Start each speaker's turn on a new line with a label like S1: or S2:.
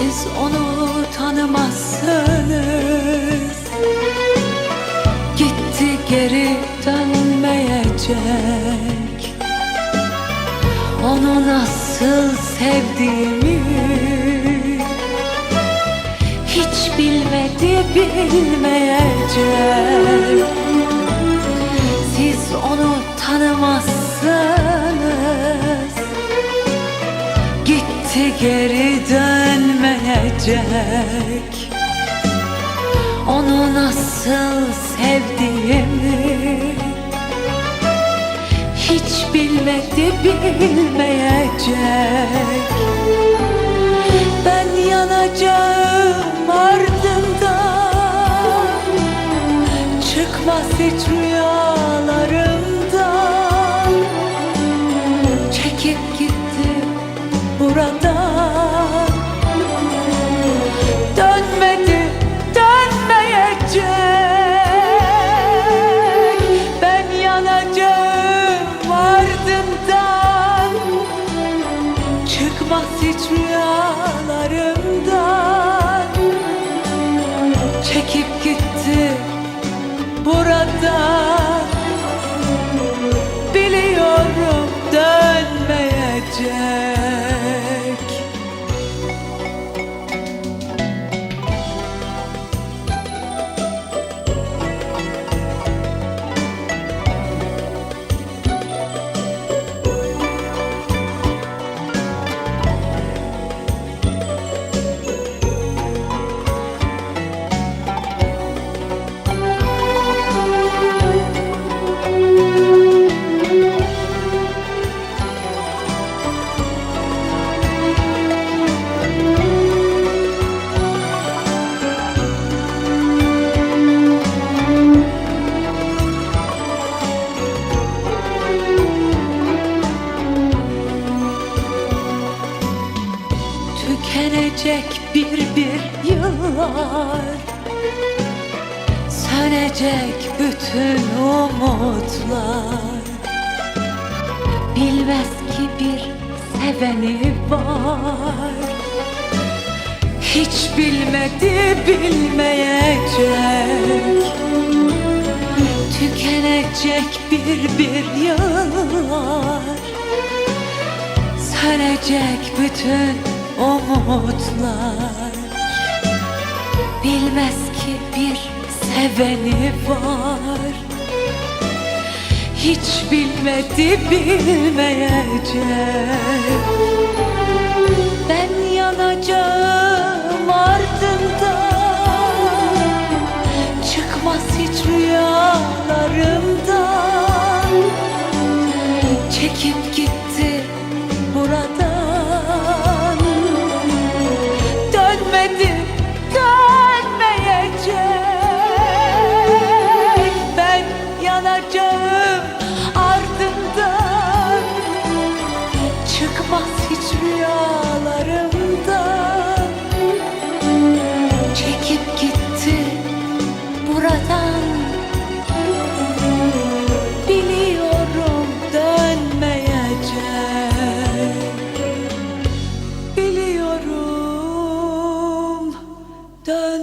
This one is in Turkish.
S1: Siz onu tanımazsınız. Gitti geri dönmeyecek. Onu nasıl sevdiğimi Hiç bilmedi bilmeyecek. Siz onu tanımazsınız. Gitti geri dönmeyecek Onu nasıl sevdiğimi Hiç bilmedi bilmeyecek. Ben yanacağım ardından. Çıkmaz hiç rüyalarımdan ardından Çıkmaz hiç rüyalarımdan. Çekip gitti Tükenecek bir bir yıllar. Sönecek bütün umutlar. Bilmez ki bir seveni var. Hiç bilmedi bilmeyecek. Tükenecek bir bir yıllar. Sönecek bütün umutlar. Bilmez ki bir seveni var. Hiç bilmedi bilmeyecek does